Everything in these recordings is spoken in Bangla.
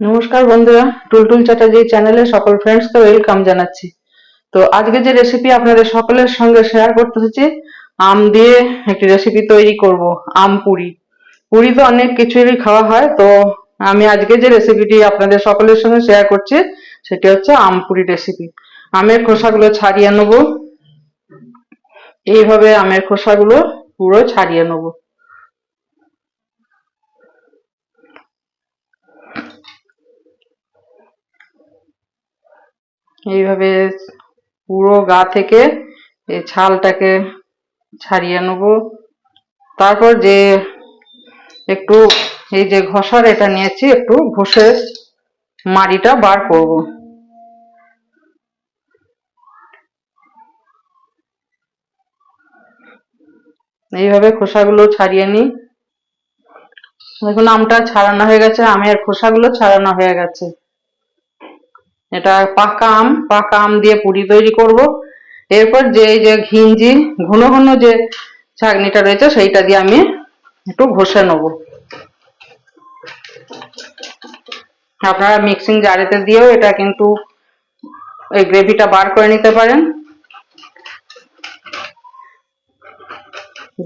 নমস্কার বন্ধুরা, টুলটুল চ্যাটার্জি চ্যানেলে সকল ফ্রেন্ডসকে ওয়েলকাম জানাচ্ছি। তো আজকে যে রেসিপি আপনাদের সকলের সঙ্গে শেয়ার করতে এসেছি, আম দিয়ে একটি রেসিপি তৈরি করব, আম পুরি। পুরি তো অনেক কিছুই খাওয়া হয়, তো আমি আজকে যে রেসিপিটি আপনাদের সকলের সঙ্গে শেয়ার করছি, সেটি হচ্ছে আম পুরি রেসিপি আমের খোসাগুলো ছাড়িয়ে নেব। এইভাবে আমের খোসাগুলো পুরো ছাড়িয়ে নেব। এইভাবে পুরো গা থেকে এই ছালটাকে ছাড়িয়ে নেব। তারপর যে একটু এই যে ঘষার এটা নিয়েছি, একটু ঘষে মাড়িটা বার করব। এইভাবে খোসাগুলো ছাড়িয়ে নিই। দেখুন আমটা ছাড়ানো হয়ে গেছে আমের খোসাগুলো ছাড়ানো হয়ে গেছে। এটা পাকা আম পাকা আম দিয়ে পুরি তৈরি করব। এরপর যে যে ঘিঞ্জি, ঘন ঘন যে ছাগনিটা রয়েছে, সেইটা দিয়ে আমি একটু ঘষে নেব। আপনারা মিক্সিং জারেতে দিয়েও এটা কিন্তু এই গ্রেভিটা বার করে নিতে পারেন।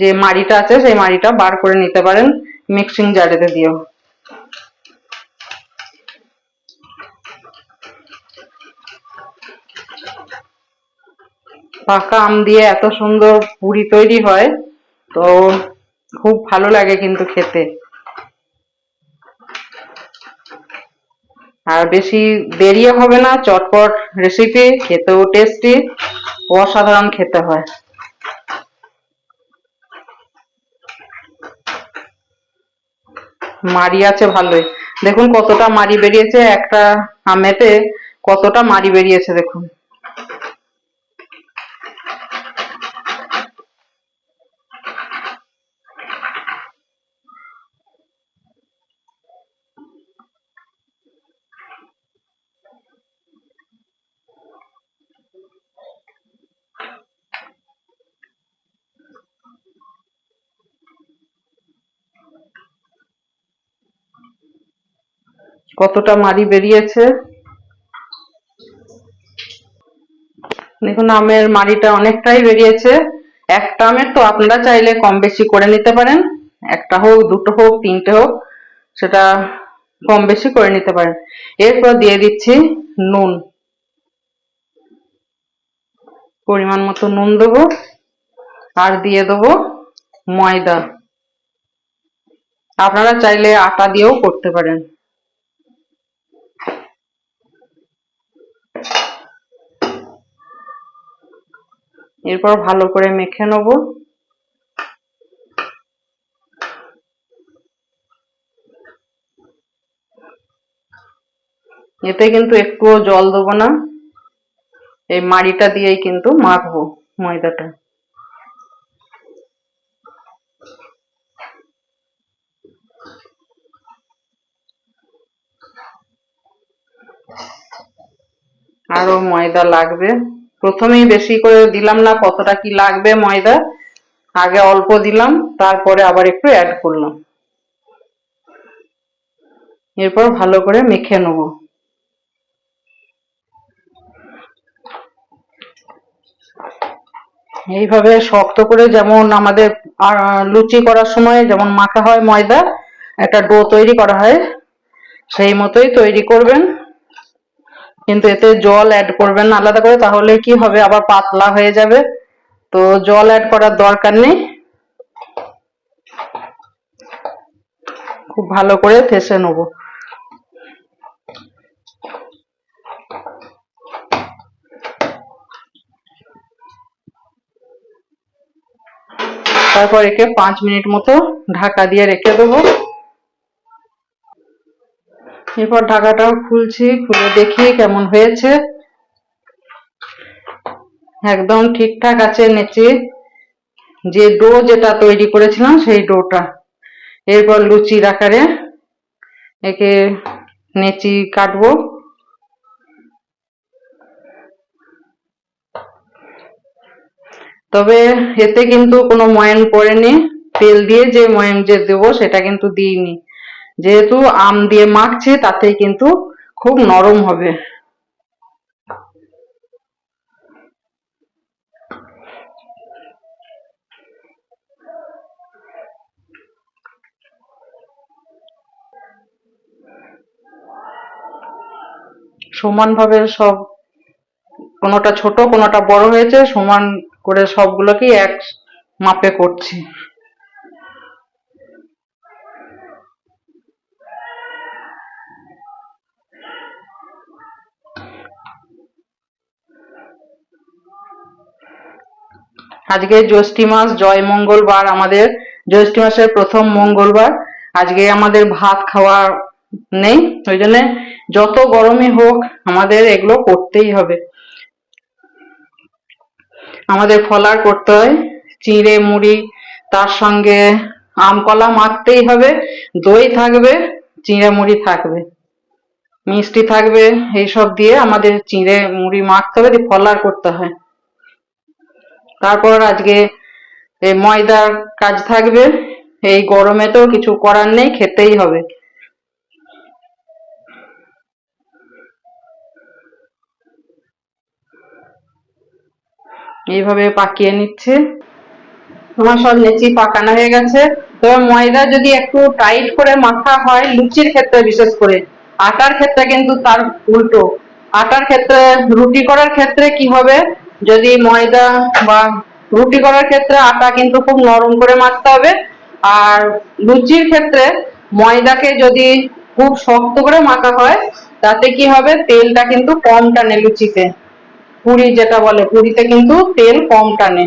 যে মাড়িটা আছে, সেই মাড়িটা বার করে নিতে পারেন মিক্সিং জারেতে দিয়েও। পাকা আম দিয়ে এত সুন্দর পুরি তৈরি হয়, তো খুব ভালো লাগে কিন্তু খেতে। আর বেশি দেরিও হবে না, চটপট রেসিপি খেতেও টেস্টি অসাধারণ খেতে হয়। মারি আছে ভালোই। দেখুন কতটা মারি বেরিয়েছে একটা আমেতে, কতটা মারি বেরিয়েছে দেখুন। কতটা মারি বেরিয়েছে? দেখুন, আমের মাড়িটা অনেকটাই বেরিয়েছে। একটা আমের তো আপনারা চাইলে কম বেশি করে নিতে পারেন। একটা হোক, দুটো হোক, তিনটে হোক, সেটা কম বেশি করে নিতে পারেন। এরপর দিয়ে দিচ্ছি নুন। পরিমাণ মতো নুন দেবো। আর দিয়ে দেবো ময়দা। আপনারা চাইলে আটা দিয়েও করতে পারেন। এরপর ভালো করে মেখে নেব। এতে কিন্তু একটুও জল দেবো না। এই মাড়িটা দিয়েই কিন্তু মাখবো ময়দাটা। আরও ময়দা লাগবে। প্রথমেই বেশি করে দিলাম না কতটা কি লাগবে ময়দা। আগে অল্প দিলাম, তারপরে আবার একটু অ্যাড করলাম। এরপর ভালো করে মেখে নেব। এইভাবে শক্ত করে যেমন আমাদের লুচি করার সময় যেমন মাখা হয় ময়দা, একটা ডো তৈরি করা হয়, সেই মতোই তৈরি করবেন। কিন্তু এতে জল অ্যাড করবেন আলাদা করে, তাহলে কি হবে? আবার পাতলা হয়ে যাবে। তো জল অ্যাড করার দরকার নেই। খুব ভালো করে থেসে নেব। তারপর একে পাঁচ মিনিট মতো ঢাকা দিয়ে রেখে দেবো। এরপর ঢাকাটাও খুলছি, খুলে দেখি কেমন হয়েছে। একদম ঠিকঠাক আছে নেচে। যে ডো যেটা তৈরি করেছিলাম, সেই ডোটা। এরপর লুচির আকারে একে নেচি কাটবো। তবে এতে কিন্তু কোনো ময়ান পড়েনি। তেল দিয়ে যে ময়ান যে দেবো, সেটা কিন্তু দিইনি। যেহেতু আম দিয়ে মাখছে তাতে কিন্তু খুব নরম হবে। সমানভাবে সব কোনোটা ছোট, কোনোটা বড় হয়েছে, সমান করে সবগুলোকেই এক মাপে করছি। আজকে জ্যৈষ্ঠী মাস, জয় মঙ্গলবার আমাদের। জ্যৈষ্ঠী মাসের প্রথম মঙ্গলবার। আজকে আমাদের ভাত খাওয়া নেই, ওই জন্য যত গরমে হোক আমাদের এগুলো করতেই হবে। আমাদের ফলার করতে হয়, চিঁড়ে, মুড়ি, তার সঙ্গে আম, কলা মাখতেই হবে, দই থাকবে, চিঁড়ে, মুড়ি থাকবে। মিষ্টি থাকবে, এইসব দিয়ে আমাদের চিঁড়ে, মুড়ি মাখতে হবে, দিয়ে ফলার করতে হয়। তারপর আজকে এই ময়দার কাজ থাকবে। এই গরমে তো কিছু করার নেই, খেতেই হবে। এইভাবে পাকিয়ে নিচ্ছে। তোমার সব লেচি পাকানো হয়ে গেছে। তবে ময়দা যদি একটু টাইট করে মাখা হয়, লুচির ক্ষেত্রে বিশেষ করে। আটার ক্ষেত্রে কিন্তু তার উল্টো। আটার ক্ষেত্রে, রুটি করার ক্ষেত্রে কি হবে? যদি ময়দা বা রুটি করার ক্ষেত্রে আটা কিন্তু খুব নরম করে মাখতে হবে। আর লুচির ক্ষেত্রে ময়দাকে যদি খুব শক্ত করে মাখা হয়, তাতে কি হবে? তেলটা কিন্তু কম টানে লুচিতে। পুরি যেটা বলে, পুরিতে কিন্তু তেল কম টানে।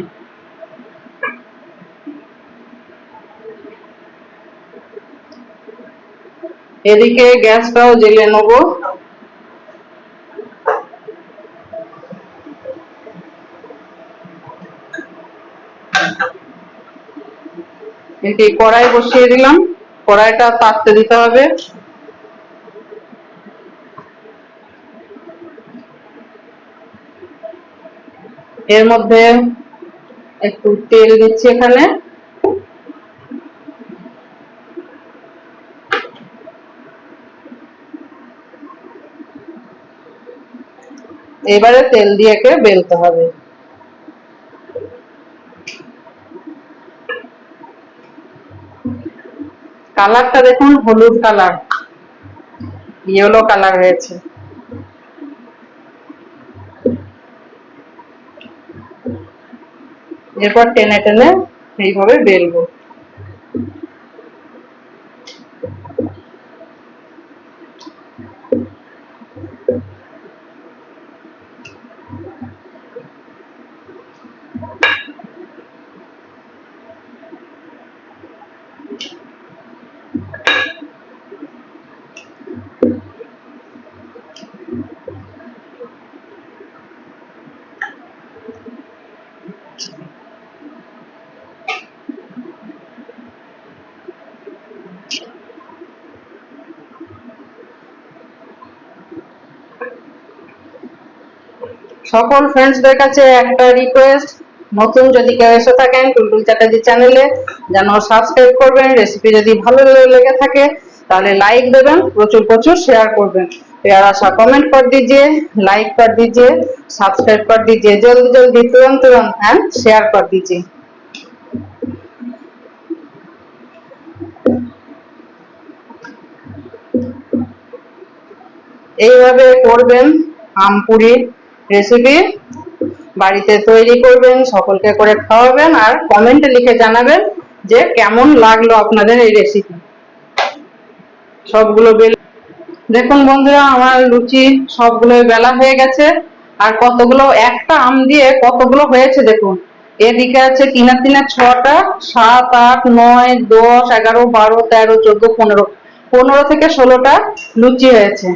এদিকে গ্যাসটাও জেলে নেব। এদিকে কড়াই বসিয়ে দিলাম। কড়াইটা তাপতে দিতে হবে। এর মধ্যে একটু তেল দিচ্ছি এখানে। এবারে তেল দিয়ে বেলতে হবে। কালারটা দেখুন হলুদ কালার ইয়েলো কালার হয়েছে। এরপর টেনে টেনে এইভাবে বেলবো। সকল ফ্রেন্ডসদের কাছে একটা রিকোয়েস্ট নতুন যদি কেউ এসে থাকেন টুলটুল চ্যাটার্জি চ্যানেলে যেন সাবস্ক্রাইব করবেন রেসিপি যদি ভালো লেগে থাকে তাহলে লাইক देवें प्रचुर प्रचुर शेयर করবেন प्यारा सा कमेंट कर दीजिए लाइक कर दीजिए सब्सक्राइब कर दीजिए जल्दी जल्दी तुरंत तुरंत एंड शेयर कर दीजिए এইভাবে করবেন আম পুরি রেসিপি বাড়িতে তৈরি করবেন, সকলকে করে খাওয়াবেন আর কমেন্টে লিখে জানাবেন যে কেমন লাগল আপনাদের এই রেসিপি সবগুলো বেল দেখুন বন্ধুরা, আমার লুচি সবগুলো বেলা হয়ে গেছে আর কতগুলো, একটা আম দিয়ে কতগুলো হয়েছে দেখুন। এদিকে আছে তিনা তিনা ছটা, সাত, আট, নয়, দশ, এগারো, বারো, তেরো, চোদ্দ, পনেরো। পনেরো থেকে ষোলোটা লুচি হয়েছে।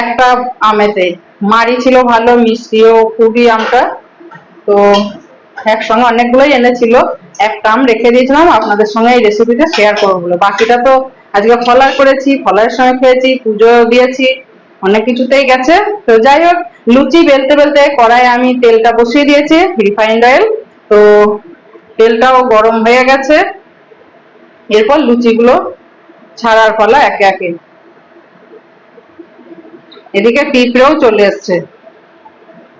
একটা আমেতে মারি ছিল ভালো, মিষ্টিও, খুবই আমটা। তো একসঙ্গে অনেকগুলোই এনেছিল। একটা আম রেখে দিয়েছিলাম, আপনাদের সঙ্গে এই রেসিপিটা শেয়ার করব বলে। বাকিটা তো আজকে ফলার করেছি, ফলার সঙ্গে খেয়েছি, পুজো দিয়েছি, অনেক কিছুতেই গেছে। তো যাই হোক, লুচি বেলতে বেলতে কড়াই আমি তেলটা বসিয়ে দিয়েছি রিফাইন্ড অয়েল তো তেলটাও গরম হয়ে গেছে। এরপর লুচিগুলো ছাড়ার ফলা একে একে। এদিকে পিঁপড়েও চলে এসছে।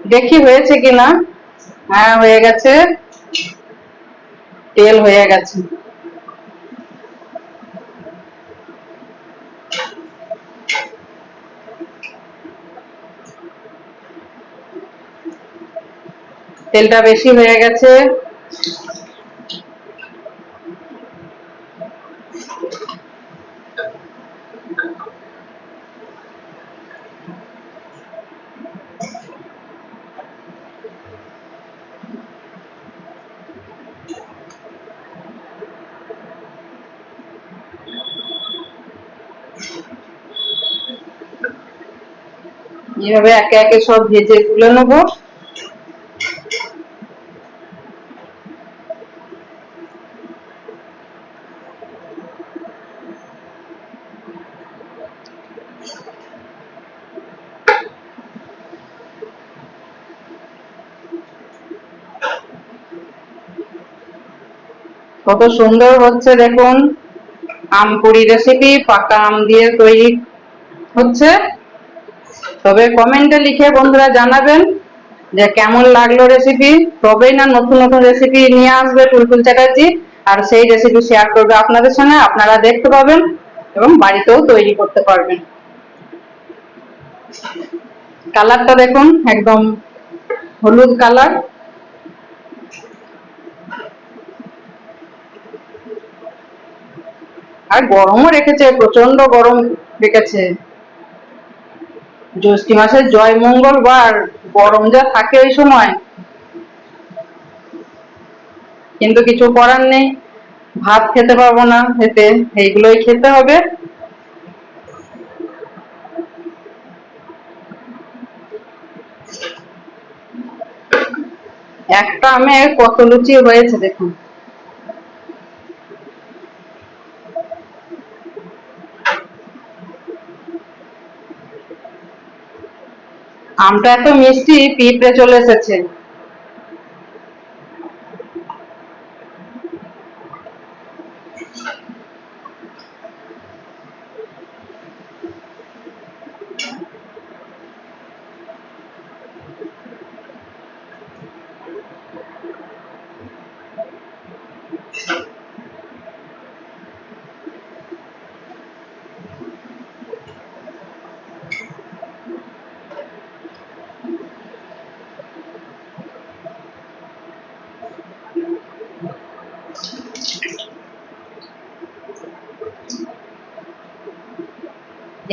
দেখি হয়েছে কিনা? হ্যাঁ হয়ে গেছে। তেল হয়ে গেছে। তেলটা বেশি হয়ে গেছে। এইভাবে একে একে সব ভেজে তুলে নেব। কত সুন্দর হচ্ছে দেখুন। আম পুরি রেসিপি পাকা আম দিয়ে তৈরি হচ্ছে। তবে কমেন্টে লিখে বন্ধুরা জানাবেন যে কেমন লাগল রেসিপি তবেই না নতুন নতুন রেসিপি নিয়ে আসবে টুলটুল চ্যাটার্জি, আর সেই রেসিপি শেয়ার করবে আপনাদের সঙ্গে, আপনারা দেখতে পাবেন এবং বাড়িতেও তৈরি করতে পারবেন। কালারটা দেখুন, একদম হলুদ কালার। আর গরমও রেখেছে প্রচণ্ড গরম রেখেছে। জ্যৈষ্ঠী মাসের জয় মঙ্গলবার, গরম যা থাকে ওই সময়। কিন্তু কিছু করার নেই। ভাত খেতে পারব না এতে এইগুলোই খেতে হবে। একটা আমে কত লুচি হয়েছে দেখুন। আমটা এত মিষ্টি পিঁপড়ে চলে এসেছে।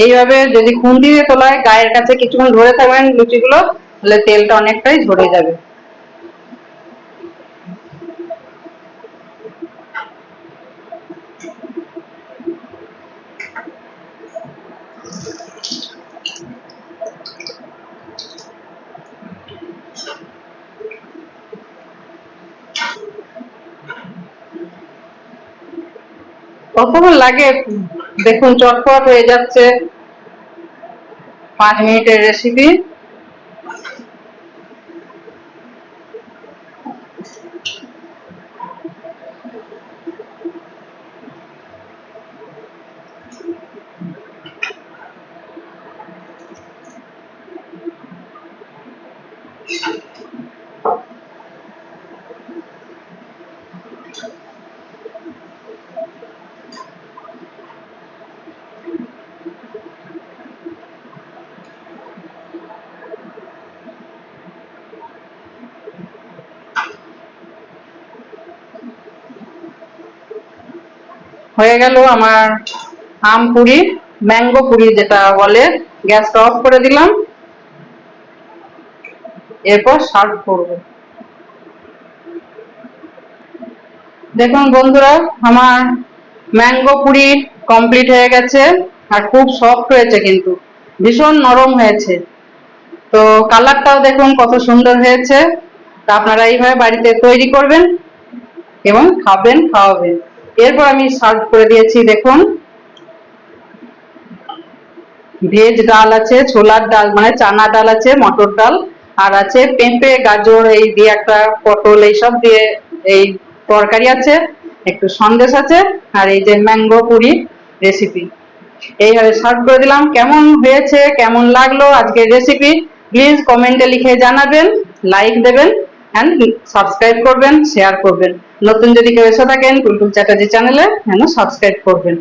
এইভাবে যদি খুন্তি দিয়ে তোলায়, গায়ের কাছে কিছুক্ষণ ধরে থাকবেন লুচিগুলো, তাহলে তেলটা অনেকটাই ঝরে যাবে। কতক্ষণ লাগে? দেখুন চটপট হয়ে যাচ্ছে পাঁচ মিনিটের রেসিপি হয়ে গেল আমার আম পুরি, ম্যাঙ্গো পুরি যেটা বলে গ্যাসটা অফ করে দিলাম। এরপর সার্ভ করব। দেখুন বন্ধুরা, আমার ম্যাঙ্গো পুরি কমপ্লিট হয়ে গেছে আর খুব সফট হয়েছে কিন্তু, ভীষণ নরম হয়েছে। তো কালারটাও দেখুন কত সুন্দর হয়েছে। তা আপনারা এইভাবে বাড়িতে তৈরি করবেন এবং খাবেন, খাওয়াবেন। এরপর আমি সার্ভ করে দিয়েছি, দেখুন। ভেজ ডাল আছে, ছোলার ডাল মানে চানা ডাল আছে, মটর ডাল, আর আছে পেঁপে, গাজর, এই দিয়ে একটা পটল, এইসব দিয়ে এই তরকারি আছে, একটু সন্দেশ আছে, আর এই যে ম্যাঙ্গো পুরি রেসিপি এইভাবে সার্ভ করে দিলাম, কেমন হয়েছে, কেমন লাগল আজকের রেসিপি প্লিজ কমেন্টে লিখে জানাবেন লাইক দেবেন অ্যান্ড সাবস্ক্রাইব করবেন শেয়ার করবেন। নতুন যদি কেউ এসে থাকেন টুলটুল চ্যাটার্জি চ্যানেলে হ্যাঁ সাবস্ক্রাইব করবেন।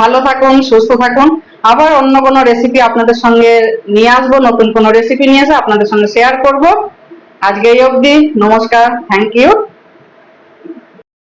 ভালো থাকুন, সুস্থ থাকুন। আবার অন্য কোনো রেসিপি আপনাদের সঙ্গে নিয়ে আসব, নতুন কোনো রেসিপি নিয়ে এসে আপনাদের সঙ্গে শেয়ার করব। আজকে এই অবধি, নমস্কার থ্যাংক ইউ